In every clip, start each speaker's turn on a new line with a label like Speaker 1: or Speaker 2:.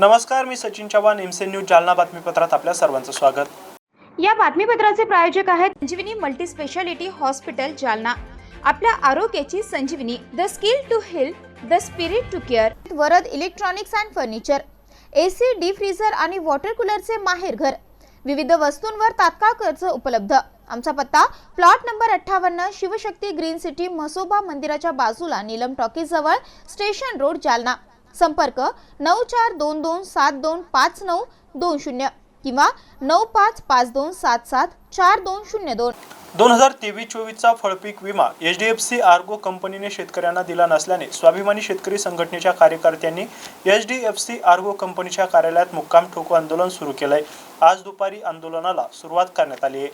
Speaker 1: नमस्कार मी सचिन चव्हाण एमसे न्यूज जालना बातमीपत्रात आपल्या सर्वांचं स्वागत.
Speaker 2: या बातमीपत्राचे प्रायोजक आहेत Sanjivani multi speciality hospital Jalna. आपल्या आरोग्याची Sanjivani the skill to health the spirit to care Varad electronics and furniture A C D freezer आणि वॉटर कूलरचे माहेर घर. विविध वस्तूंवर तात्काळ कर्ज उपलब्ध. आमचा पत्ता प्लॉट नंबर अठ्ठावन्न शिवशक्ती ग्रीन सिटी म्हसोबा मंदिराच्या बाजूला नीलम टॉकीजवळ स्टेशन रोड जालना. संपर्क नऊ चार दोन दोन सात दोन पाच नऊ दोन शून्य किंवा नऊ पाच पाच दोन सात सात चार दोन शून्य दोन.
Speaker 1: दोन हजार तेवीस चोवीसचा फळपीक विमा H D F C Ergo कंपनीने शेतकऱ्यांना दिला नसल्याने स्वाभिमानी शेतकरी संघटनेच्या कार्यकर्त्यांनी H D F C Ergo कंपनीच्या कार्यालयात मुक्काम ठोको आंदोलन सुरू केलंय. आज दुपारी आंदोलनाला सुरुवात करण्यात आली आहे.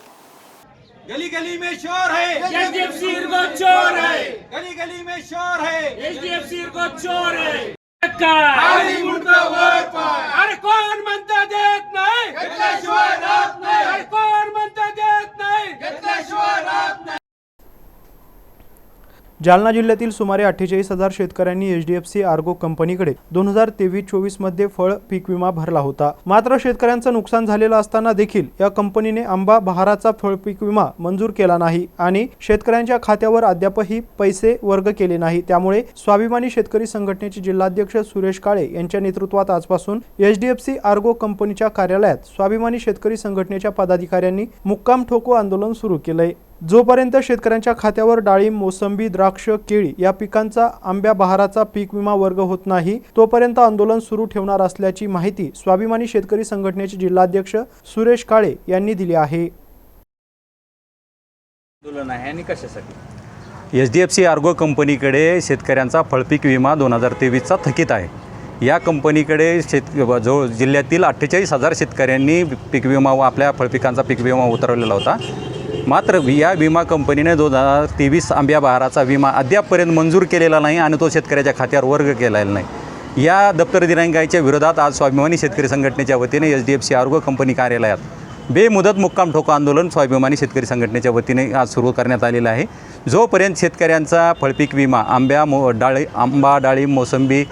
Speaker 3: गली गली में शोर है।
Speaker 4: एचडीएफसी को चोर है।
Speaker 3: गली गली में शोर है।
Speaker 4: एचडीएफसी को चोर है। अरे कोण म्हणता देत नाही?
Speaker 3: घेतल्याशिवाय राहत नाही.
Speaker 4: अरे कोण म्हणता देत नाही?
Speaker 3: घेतल्याशिवाय राहत नाही.
Speaker 1: जालना जिल्ह्यातील सुमारे अठ्ठेचाळीस हजार शेतकऱ्यांनी H D F C Ergo कंपनीकडे दोन हजार तेवीस चोवीसमध्ये फळ पीक विमा भरला होता. मात्र शेतकऱ्यांचं नुकसान झालेलं असताना देखील या कंपनीने आंबा बहाराचा फळ पीक विमा मंजूर केला नाही आणि शेतकऱ्यांच्या खात्यावर अद्यापही पैसे वर्ग केले नाही. त्यामुळे स्वाभिमानी शेतकरी संघटनेचे जिल्हाध्यक्ष सुरेश काळे यांच्या नेतृत्वात आजपासून H D F C Ergo कंपनीच्या कार्यालयात स्वाभिमानी शेतकरी संघटनेच्या पदाधिकाऱ्यांनी मुक्काम ठोको आंदोलन सुरू केलंय. जोपर्यंत शेतकऱ्यांच्या खात्यावर डाळिंब मोसंबी द्राक्ष केळी या पिकांचा आंब्या बहाराचा पीक विमा वर्ग होत नाही तोपर्यंत आंदोलन सुरू ठेवणार असल्याची माहिती स्वाभिमानी शेतकरी संघटनेचे जिल्हाध्यक्ष सुरेश काळे यांनी दिली आहे.
Speaker 5: आंदोलन आहे आणि कशासाठी? H D F C Ergo कंपनीकडे शेतकऱ्यांचा फळपीक विमा दोन हजार तेवीसचा थकीत आहे. या कंपनीकडे शेत जवळ जिल्ह्यातील अठ्ठेचाळीस हजार शेतकऱ्यांनी पीक विमा व आपल्या फळपिकांचा पीक विमा उतरवलेला होता. मात्र या विमा कंपनीने दोन हजार तेवीस आंब्या बहाराचा विमा अद्यापपर्यंत मंजूर केलेला नाही आणि तो शेतकऱ्याच्या खात्यावर वर्ग केलेला नाही. या दप्तर दिनांकाच्या विरोधात आज स्वाभिमानी शेतकरी संघटनेच्या वतीने एच डी एफ सी आरोग्य कंपनी कार्यालयात बेमुदत मुक्काम ठोको आंदोलन स्वाभिमानी शेतकरी संघटनेच्या वतीने आज सुरू करण्यात आलेलं आहे. जोपर्यंत शेतकऱ्यांचा फळपीक विमा आंब्या मो डाळी आंबा डाळी मोसंबी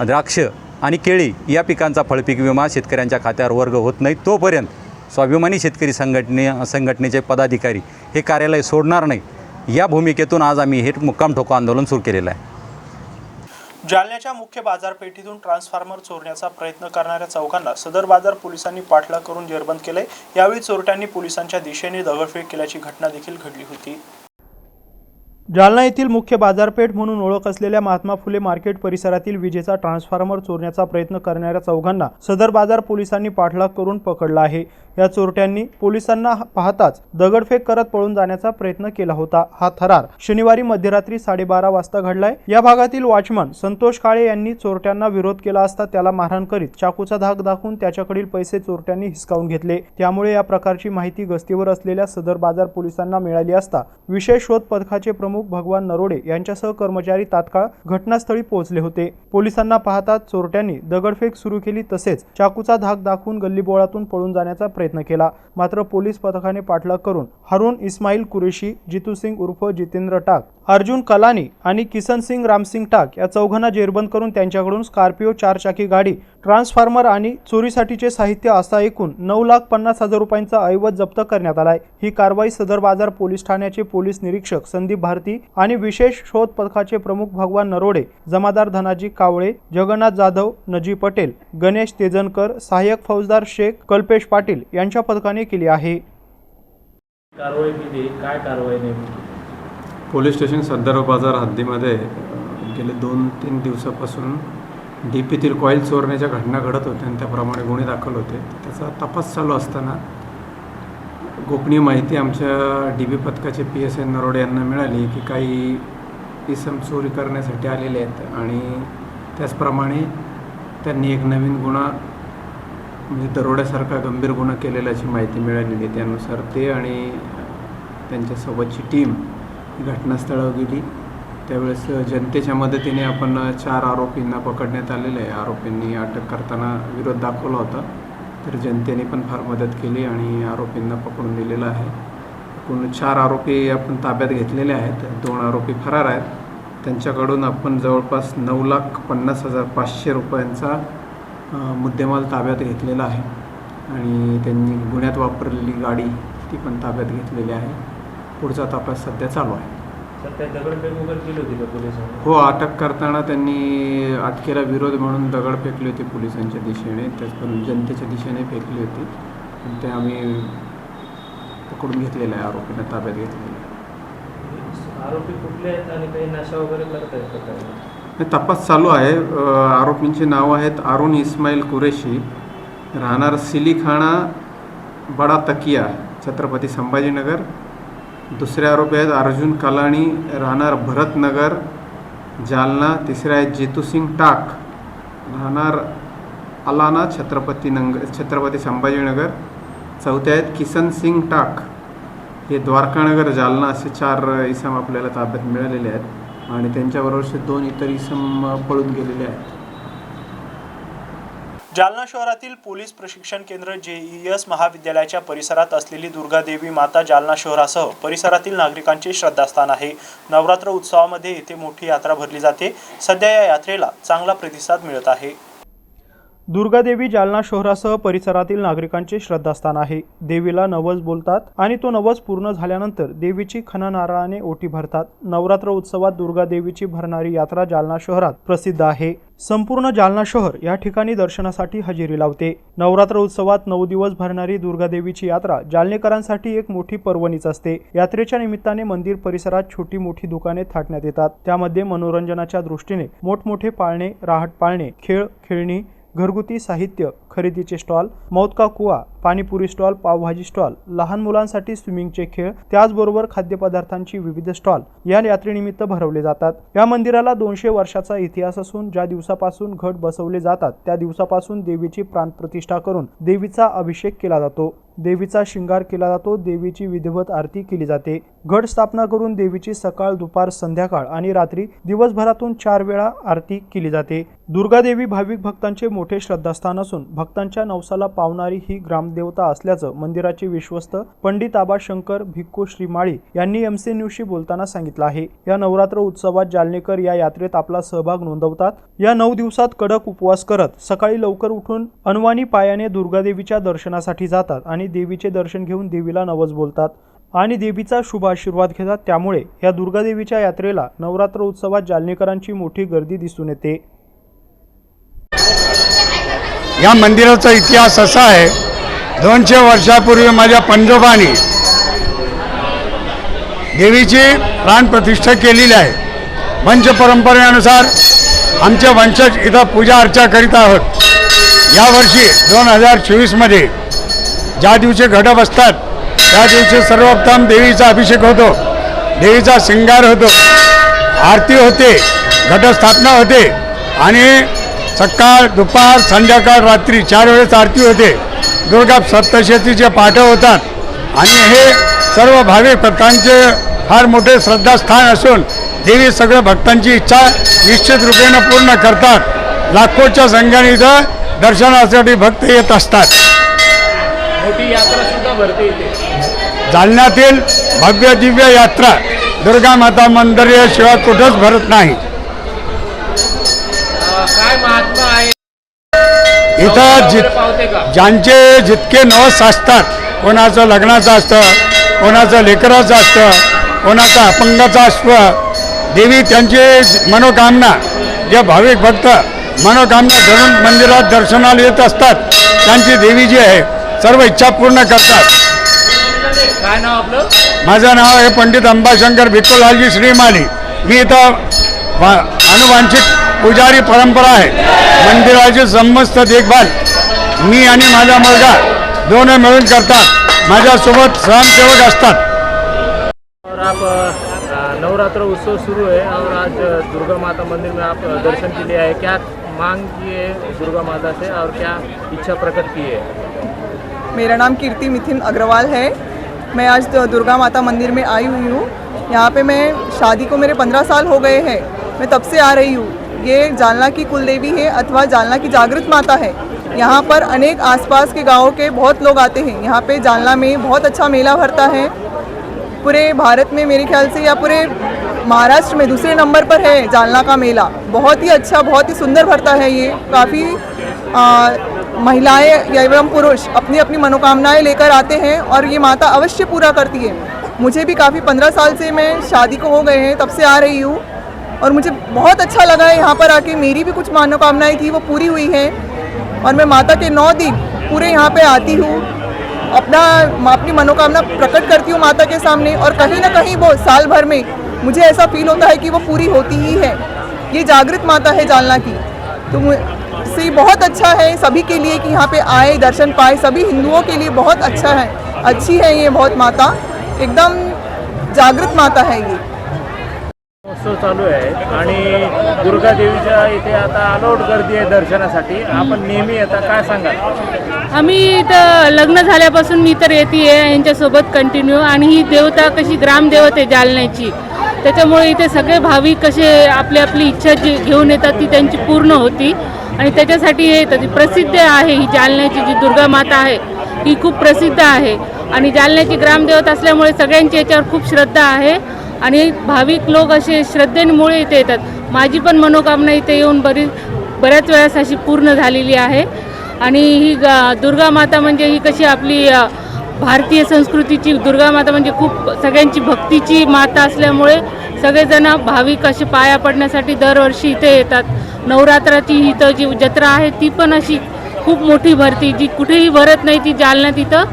Speaker 5: द्राक्ष आणि केळी या पिकांचा फळपीक विमा शेतकऱ्यांच्या खात्यावर वर्ग होत नाही तोपर्यंत स्वाभिमानी शेतकरी संघटने संघटनेचे पदाधिकारी हे कार्यालय सोडणार नाही. या भूमिकेतून आज आम्ही हे मुक्काम ठोको आंदोलन सुरू केलेलं आहे.
Speaker 1: जालन्याच्या मुख्य बाजारपेठेतून ट्रान्सफॉर्मर चोरण्याचा प्रयत्न करणाऱ्या चौघांना सदर बाजार पोलिसांनी पाठलाग करून जेरबंद केले यावेळी चोरट्यांनी पोलिसांच्या दिशेने दगडफेक केल्याची घटना देखील घडली होती. जालना येथील मुख्य बाजारपेठ म्हणून ओळख असलेल्या महात्मा फुले मार्केट परिसरातील विजेचा ट्रान्सफॉर्मर चोरण्याचा प्रयत्न करणाऱ्या चौघांना सदर बाजार पोलिसांनी पाठलाग करून पकडला आहे. या चोरट्यांनी पोलिसांना पाहताच दगडफेक करत पळून जाण्याचा प्रयत्न केला होता. हा थरार शनिवारी मध्यरात्री साडेबारा वाजता घडलाय. या भागातील वॉचमन संतोष काळे यांनी चोरट्यांना विरोध केला असता त्याला मारहाण करीत चाकूचा धाक दाखवून त्याच्याकडील पैसे चोरट्यांनी हिसकावून घेतले. त्यामुळे या प्रकारची माहिती गस्तीवर असलेल्या सदर बाजार पोलिसांना मिळाली असता विशेष शोध पथकाचे प्रमुख भगवान नरोडे यांच्यासह कर्मचारी तात्काळ घटनास्थळी पोहोचले होते. पोलिसांना पाहताच चोरट्यांनी दगडफेक सुरू केली तसेच चाकूचा धाक दाखवून गल्लीबोळातून पळून जाण्याचा प्रयत्न प्रयत्न केला. मात्र पोलीस पथकाने पाठलाग करून हरुण इस्माईल कुरेशी जितू सिंग उर्फ जितेंद्र टाक अर्जुन कलानी आणि किसन सिंग रामसिंग टाक या चौघांना जेरबंद करून त्यांच्याकडून स्कॉर्पिओ चारचाकी गाडी ट्रान्सफॉर्मर आणि चोरीसाठीचे साहित्य असा एकूण नऊ लाख पन्नास हजार रुपयांचा ऐवज जप्त करण्यात आलाय. ही कारवाई सदर बाजार पोलीस ठाण्याचे पोलीस निरीक्षक संदीप भारती आणि विशेष शोध पथकाचे प्रमुख भगवान नरोडे जमादार धनाजी कावळे जगन्नाथ जाधव नजी पटेल गणेश तेजनकर सहाय्यक फौजदार शेख कल्पेश पाटील यांच्या पथकाने केली आहे.
Speaker 6: कारवाई केली काय कारवाई नेमकी?
Speaker 7: पोलीस स्टेशन सदर बाजार हद्दीमध्ये गेले दोन तीन दिवसापासून डी पीतील कॉईल चोरण्याच्या घटना घडत होत्या आणि त्याप्रमाणे गुन्हे दाखल होते त्याचा तपास चालू असताना गोपनीय माहिती आमच्या डी बी पथकाचे पी एस एन नरोडे यांना मिळाली की काही इसम चोरी करण्यासाठी आलेले आहेत आणि त्याचप्रमाणे त्यांनी एक नवीन गुन्हा म्हणजे दरोड्यासारखा गंभीर गुन्हा केलेल्याची माहिती मिळालेली आहे. त्यानुसार ते आणि त्यांच्यासोबतची टीम ही घटनास्थळावर गेली त्यावेळेस जनतेच्या मदतीने आपण चार आरोपींना पकडण्यात आलेले आहे. आरोपींनी अटक करताना विरोध दाखवला होता. तर जनतेने पण फार मदत केली आणि आरोपींना पकडून दिलेलं आहे. एकूण चार आरोपी आपण ताब्यात घेतलेले आहेत. दोन आरोपी फरार आहेत. त्यांच्याकडून आपण जवळपास नऊ लाख पन्नास हजार पाचशे रुपयांचा मुद्देमाल ताब्यात घेतलेला आहे. आणि त्यांनी गुन्ह्यात वापरलेली गाडी ती पण ताब्यात घेतलेली आहे. पुढचा तपास सध्या चालू आहे.
Speaker 6: त्या दगडफेक वगैरे केली होती का पोलिसांनी?
Speaker 7: हो अटक करताना त्यांनी अटकेला विरोध म्हणून दगड फेकले होते पोलिसांच्या दिशेने. त्याचबरोबर जनतेच्या दिशेने फेकली होती. आणि ते आम्ही पकडून घेतलेलं आहे आरोपींना ताब्यात घेतलेलं आहे.
Speaker 6: आरोपी कुठले आहेत आणि काही नशा वगैरे करत आहेत का
Speaker 7: हे तपास चालू आहे. अ, आरोपींची नावं आहेत अरुण इस्माईल कुरेशी राहणार सिलीखाणा बडा तकिया छत्रपती संभाजीनगर दुसरे आरोपी आहेत अर्जुन कलाणी राहणार भरतनगर जालना. तिसरे आहेत जितूसिंग टाक राहणार अलाना छत्रपती नंग छत्रपती संभाजीनगर. चौथे आहेत किसन सिंग टाक. हे द्वारकानगर जालना असे चार इसम आपल्याला ताब्यात मिळालेले आहेत. आणि त्यांच्याबरोबरचे दोन इतर इसम पळून गेलेले आहेत.
Speaker 1: जालना शहरातील पोलीस प्रशिक्षण केंद्र जेईएस महाविद्यालयाच्या परिसरात असलेली दुर्गादेवी माता जालना शहरासह परिसरातील नागरिकांचे श्रद्धास्थान आहे. नवरात्र उत्सवामध्ये येथे मोठी यात्रा भरली जाते. सध्या या यात्रेला चांगला प्रतिसाद मिळत आहे. दुर्गादेवी जालना शहरासह परिसरातील नागरिकांचे श्रद्धास्थान आहे. देवीला नवस बोलतात आणि तो नवस पूर्ण झाल्यानंतर देवीची खननारळाने ओटी भरतात. नवरात्र उत्सवात दुर्गादेवीची भरणारी यात्रा जालना शहरात प्रसिद्ध आहे. संपूर्ण जालना शहर या ठिकाणी दर्शनासाठी हजेरी लावते. नवरात्र उत्सवात नऊ दिवस भरणारी दुर्गादेवीची यात्रा जालनेकरांसाठी एक मोठी पर्वणीच असते. यात्रेच्या निमित्ताने मंदिर परिसरात छोटी मोठी दुकाने थाटण्यात येतात. त्यामध्ये मनोरंजनाच्या दृष्टीने मोठमोठे पाळणे राहट पाळणे खेळ खेळणी घरगुती साहित्य खरेदीचे स्टॉल मौतका कुवा पाणीपुरी स्टॉल पावभाजी स्टॉल लहान मुलांसाठी स्विमिंगचे खेळ त्याचबरोबर खाद्यपदार्थांची विविध स्टॉल या यात्रेनिमित्त भरवले जातात. या मंदिराला दोनशे वर्षाचा इतिहास असून ज्या दिवसापासून घट बसवले जातात त्या दिवसापासून देवीची प्राणप्रतिष्ठा करून देवीचा अभिषेक केला जातो. देवीचा शिंगार केला जातो देवीची विधिवत आरती केली जाते. घट स्थापना करून देवीची सकाळ दुपार संध्याकाळ आणि रात्री दिवसभरातून चार वेळा आरती केली जाते. दुर्गादेवी भाविक भक्तांचे मोठे श्रद्धास्थान असून भक्तांच्या नवसाला पावणारी ही ग्रामदेवता असल्याचं मंदिराचे विश्वस्त पंडित आबा शंकर भिक्खू श्रीमाळी यांनी एमसी न्यूजशी बोलताना सांगितलं आहे. या नवरात्र उत्सवात जालनेकर या यात्रेत आपला सहभाग नोंदवतात. या नऊ दिवसात कडक उपवास करत सकाळी लवकर उठून अनवाणी पायाने दुर्गादेवीच्या दर्शनासाठी जातात आणि देवीचे दर्शन घेऊन देवीला नवस बोलतात आणि देवीचा शुभ आशीर्वाद घेतात. त्यामुळे या दुर्गादेवीच्या यात्रेला नवरात्र उत्सवात जालनेकरांची मोठी गर्दी दिसून येते.
Speaker 8: या मंदिराचा इतिहास असा आहे दोनशे वर्षापूर्वी माझ्या पंजोबाने देवीची प्राणप्रतिष्ठा केलेली आहे. वंश परंपरेनुसार आमचे वंशज इथं पूजा अर्चा करीत आहोत. यावर्षी दोन हजार चोवीसमध्ये ज्या दिवशी घट बसतात त्या दिवशी सर्वप्रथम देवीचा अभिषेक होतो. देवीचा शृंगार होतो. आरती होते घटस्थापना होते आणि सकाळ दुपार संध्याकाळ रात्री चार वेळेस आरती होते. दुर्गा सप्तशतीचे पाठ होतात. आणि हे सर्व भाविक भक्तांचे फार मोठे श्रद्धास्थान असून देवी सगळ्या भक्तांची इच्छा निश्चित रूपेने पूर्ण करतात. लाखोच्या संख्येने इथं दर्शनासाठी भक्त येत असतात.
Speaker 6: मोठी यात्रा सुद्धा भरते इथे.
Speaker 8: जालन्यातील भव्य दिव्य यात्रा दुर्गा माता मंदिर याशिवाय कुठंच भरत नाही.
Speaker 6: काय महात्मा आहे?
Speaker 8: इथं जित ज्यांचे जितके नवस असतात कोणाचं लग्नाचं असतं कोणाचं लेकराचं असतं कोणाचं अपंगाचं असतं देवी त्यांची मनोकामना जे भाविक भक्त मनोकामना धरून मंदिरात दर्शनाला येत असतात त्यांची देवी जी आहे सर्व इच्छा पूर्ण करतात.
Speaker 6: काय नाव आपलं?
Speaker 8: माझं नाव आहे पंडित अंबाशंकर भिक्खूलालजी श्रीमाली मी इथं अनुवांशिक पुजारी परंपरा आहे मंदिराची समस्त देखभाल मी आणि माझा मुलगा दोन मिळून करतात। माझ्यासोबत स्वयंसेवक असतात।
Speaker 6: और आप नवरात्र उत्सव शुरू है और आज दुर्गा माता मंदिर में आप दर्शन के लिए आए। क्या मांग की है दुर्गा माता से और क्या इच्छा प्रकट की है?
Speaker 9: मेरा नाम कीर्ति मिथिन अग्रवाल है। मैं आज दुर्गा माता मंदिर में आई हुई हूँ। यहाँ पे मैं शादी को मेरे पंद्रह साल हो गए हैं। मैं तब से आ रही हूँ। ये जालना की कुल देवी है अथवा जालना की जागृत माता है। यहाँ पर अनेक आसपास के गाँव के बहुत लोग आते हैं। यहाँ पे जालना में बहुत अच्छा मेला भरता है। पूरे भारत में मेरे ख्याल से या पूरे महाराष्ट्र में दूसरे नंबर पर है जालना का मेला। बहुत ही अच्छा बहुत ही सुंदर भरता है ये। काफ़ी महिलाएँ एवं पुरुष अपनी अपनी मनोकामनाएँ लेकर आते हैं और ये माता अवश्य पूरा करती है। मुझे भी काफ़ी पंद्रह साल से मैं शादी को हो गए हैं, तब से आ रही हूँ। और मुझे बहुत अच्छा लगा है यहाँ पर आके। मेरी भी कुछ मनोकामनाएँ थी, वो पूरी हुई हैं। और मैं माता के नौ दिन पूरे यहाँ पे आती हूँ। अपना, अपनी मनोकामना प्रकट करती हूँ माता के सामने और कहीं ना कहीं वो साल भर में मुझे ऐसा फील होता है कि वो पूरी होती ही है। ये जागृत माता है जालना की। तो से बहुत अच्छा है सभी के लिए कि यहाँ पे आए, दर्शन पाए। सभी हिंदुओं के लिए बहुत अच्छा है, अच्छी है ये बहुत माता। एकदम जागृत माता है ये।
Speaker 6: उत्सव चालू आहे आणि दुर्गादेवीच्या इथे आता अलोट गर्दी आहे दर्शनासाठी. आपण नेहमी येता काय सांगाल?
Speaker 10: आम्ही इथं लग्न झाल्यापासून मी तर येते आहे यांच्यासोबत कंटिन्यू आणि ही देवता कशी ग्रामदेवत आहे जालन्याची. त्याच्यामुळे इथे सगळे भाविक कसे आपली आपली इच्छा जी घेऊन येतात ती त्यांची पूर्ण होती. आणि त्याच्यासाठी हे येतात प्रसिद्ध आहे ही जालन्याची जी दुर्गा माता आहे ही खूप प्रसिद्ध आहे. आणि जालन्याची ग्रामदेवत असल्यामुळे सगळ्यांची याच्यावर खूप श्रद्धा आहे. आणि भाविक लोक असे श्रद्धेमुळे इथे येतात. माझी पण मनोकामना इथे येऊन बरीच बऱ्याच वेळेस अशी पूर्ण झालेली आहे. आणि ही ग- दुर्गा माता म्हणजे ही कशी आपली भारतीय संस्कृतीची दुर्गा माता म्हणजे खूप सगळ्यांची भक्तीची माता असल्यामुळे सगळेजण भाविक असे पाया पडण्यासाठी दरवर्षी इथे येतात. नवरात्राची इथं जी जत्रा आहे ती पण अशी खूप मोठी भरती. जी कुठेही भरत नाही ती जालन्यात इथं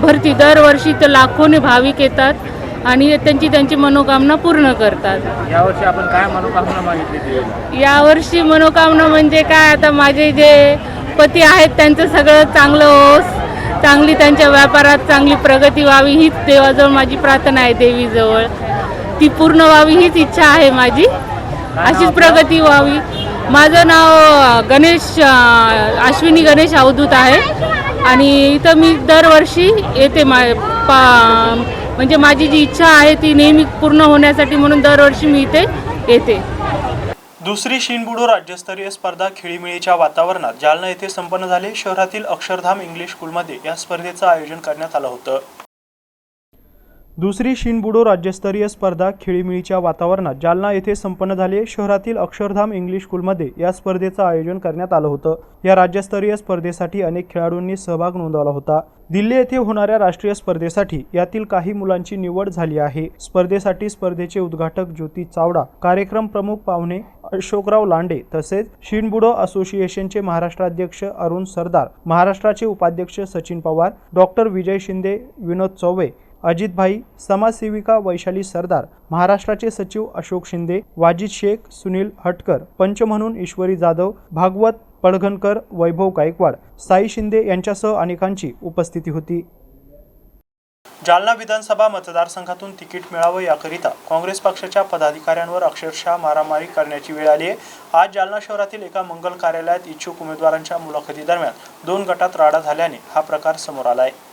Speaker 10: भरती. दरवर्षी इथं लाखोने भाविक येतात. आणि त्यांची त्यांची मनोकामना पूर्ण करतात.
Speaker 6: यावर्षी आपण काय मनोकामना मागितली देवीला
Speaker 10: यावर्षी मनोकामना म्हणजे काय? आता माझे जे पती आहेत त्यांचं सगळं चांगलं होस चांगली त्यांच्या व्यापारात चांगली प्रगती व्हावी हीच देवाजवळ माझी प्रार्थना आहे देवीजवळ. ती पूर्ण व्हावी हीच इच्छा आहे माझी. अशीच प्रगती व्हावी. माझं नाव अ, गणेश अ, अश्विनी गणेश अवधूत आहे. आणि इथं मी दरवर्षी येते मा पा म्हणजे माझी जी इच्छा आहे ती नेहमी पूर्ण होण्यासाठी म्हणून दरवर्षी मी इथे येते.
Speaker 1: दुसरी शिनबुडो राज्यस्तरीय स्पर्धा खेळीमेळीच्या वातावरणात जालना येथे संपन्न झाले. शहरातील अक्षरधाम इंग्लिश स्कूलमध्ये या स्पर्धेचं आयोजन करण्यात आलं होतं. दुसरी शिनबुडो राज्यस्तरीय स्पर्धा खेळीमेळीच्या वातावरणात जालना येथे संपन्न झाले शहरातील अक्षरधाम इंग्लिश स्कूलमध्ये या स्पर्धेचं आयोजन करण्यात आलं होतं. या राज्यस्तरीय स्पर्धेसाठी अनेक खेळाडूंनी सहभाग नोंदवला होता. दिल्ली येथे होणाऱ्या राष्ट्रीय स्पर्धेसाठी यातील काही मुलांची निवड झाली आहे. स्पर्धेसाठी स्पर्धेचे उद्घाटक ज्योती चावडा कार्यक्रम प्रमुख पाहुणे अशोकराव लांडे तसेच शिनबुडो असोसिएशनचे महाराष्ट्राध्यक्ष अरुण सरदार महाराष्ट्राचे उपाध्यक्ष सचिन पवार डॉक्टर विजय शिंदे विनोद चौबे अजितभाई समाजसेविका वैशाली सरदार महाराष्ट्राचे सचिव अशोक शिंदे वाजिद शेख सुनील हटकर पंच म्हणून ईश्वरी जाधव भागवत पडघणकर वैभव गायकवाड साई शिंदे यांच्यासह अनेकांची उपस्थिती होती. जालना विधानसभा मतदारसंघातून तिकीट मिळावं याकरिता काँग्रेस पक्षाच्या पदाधिकाऱ्यांवर अक्षरशः मारामारी करण्याची वेळ आली आहे. आज जालना शहरातील एका मंगल कार्यालयात इच्छुक उमेदवारांच्या मुलाखतीदरम्यान दोन गटात राडा झाल्याने हा प्रकार समोर आला आहे.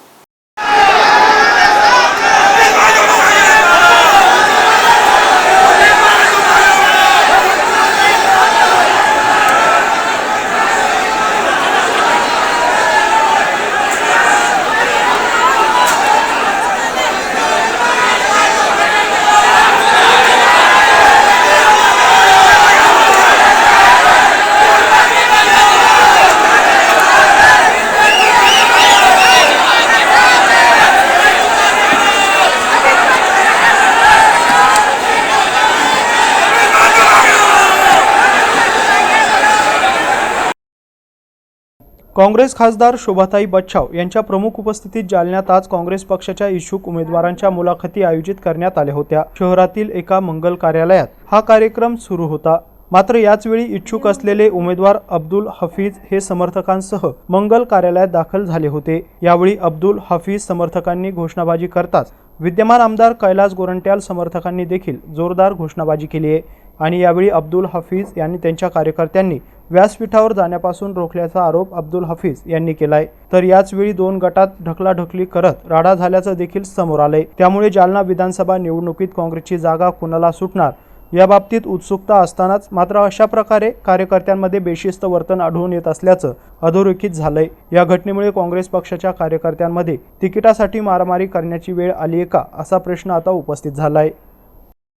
Speaker 1: काँग्रेस खासदार शोभाताई बच्छाव यांच्या प्रमुख उपस्थितीत जालन्यात आज काँग्रेस पक्षाच्या इच्छुक उमेदवारांच्या मुलाखती आयोजित करण्यात आल्या होत्या. शहरातील एका मंगल कार्यालयात हा कार्यक्रम सुरू होता. मात्र याचवेळी इच्छुक असलेले उमेदवार अब्दुल हफीज हे समर्थकांसह मंगल कार्यालयात दाखल झाले होते. यावेळी अब्दुल हफीज समर्थकांनी घोषणाबाजी करताच विद्यमान आमदार कैलास गोरंट्याल समर्थकांनी देखील जोरदार घोषणाबाजी केली आहे. आणि यावेळी अब्दुल हफीज यांनी त्यांच्या कार्यकर्त्यांनी व्यासपीठावर जाण्यापासून रोखल्याचा आरोप अब्दुल हफीज यांनी केलाय. तर याच वेळी दोन गटात ढकलाढकली करत राडा झाल्याचं देखील समोर आलंय. त्यामुळे जालना विधानसभा निवडणुकीत काँग्रेसची जागा कुणाला सुटणार याबाबतीत उत्सुकता असतानाच मात्र अशा प्रकारे कार्यकर्त्यांमध्ये बेशिस्त वर्तन आढळून येत असल्याचं अधोरेखित झालंय. या घटनेमुळे काँग्रेस पक्षाच्या कार्यकर्त्यांमध्ये तिकिटासाठी मारामारी करण्याची वेळ आली आहे का असा प्रश्न आता उपस्थित झालाय.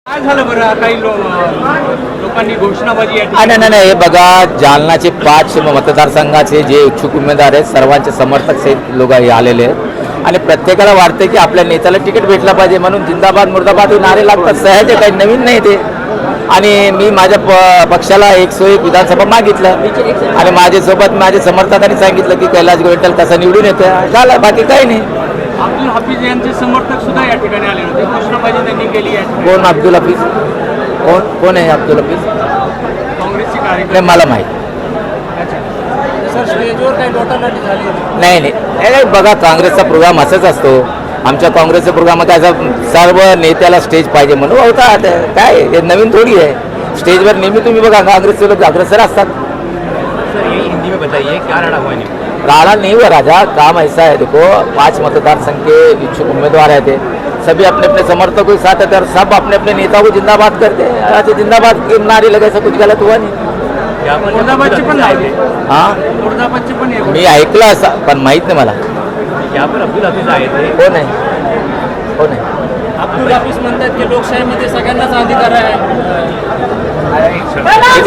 Speaker 6: काय झालं बरं? काही लोकांनी घोषणाबाजी
Speaker 11: नाही नाही नाही हे बघा जालनाचे पाच मतदारसंघाचे जे इच्छुक उमेदवार आहेत सर्वांचे समर्थक से लोक हे आलेले आहेत. आणि प्रत्येकाला वाटते की आपल्या नेत्याला तिकीट भेटलं पाहिजे म्हणून जिंदाबाद मुर्दाबाद हे नारे लागतात. सहज काही नवीन नाही ते. आणि मी माझ्या प पक्षाला सो एक विधानसभा मागितलं. आणि माझ्यासोबत माझ्या समर्थकांनी सांगितलं की कैलास गोविंदल कसं निवडून येतं झालं बाकी काही नाही.
Speaker 6: अब्दुल हाफिज यांचे समर्थक सुद्धा या ठिकाणी आले होते. घोषणाबाजी त्यांनी केली आहे
Speaker 11: कोण अब्दुल हफीज? कोण कोण आहे अब्दुल हफीज?
Speaker 6: काँग्रेसचे कार्यकर्ते.
Speaker 11: नाही मला माहीत.
Speaker 6: सर स्टेजवर काही लोटालाटी झाली होती.
Speaker 11: नाही नाही. बघा काँग्रेसचा प्रोग्राम असाच असतो. आमच्या काँग्रेसच्या प्रोग्रामात असं सर्व नेत्याला स्टेज पाहिजे म्हणून होता आता काय? हे नवीन थोडी आहे. स्टेजवर नेहमी तुम्ही बघा काँग्रेसचे लोक अग्रसर असतात.
Speaker 6: सर ये हिंदी में बताइए क्या लड़ा हुआ नहीं
Speaker 11: राणा नहीं हुआ राजा काम ऐसा है देखो पांच मतदार संघ के इच्छुक उम्मीदवार है थे। सभी अपने अपने समर्थकों के साथ थे और सब अपने अपने नेताओं को जिंदाबाद करते हैं। आज जिंदाबाद की नारे लगे ऐसा कुछ गलत हुआ नहीं। हाँ? मी ऐकलं असं पण माहीत नाही मला.
Speaker 6: यहाँ पर अब्दुल हाफिज आए थे?
Speaker 11: कोण आहे कोण आहे
Speaker 6: अब्दुल हाफिज म्हणतात की लोकशाहीमध्ये सगळ्यांनाच अधिकार आहे.
Speaker 11: सर माहीत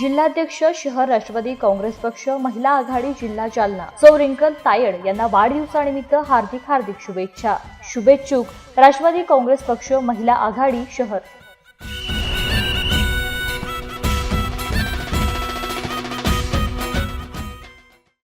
Speaker 12: जिल्हाध्यक्ष शहर राष्ट्रवादी काँग्रेस पक्ष महिला आघाडी जिल्हा जालना. सौ रिंकल तायड यांना वाढदिवसानिमित्त हार्दिक हार्दिक शुभेच्छा. शुभेच्छुक राष्ट्रवादी काँग्रेस पक्ष महिला आघाडी शहर.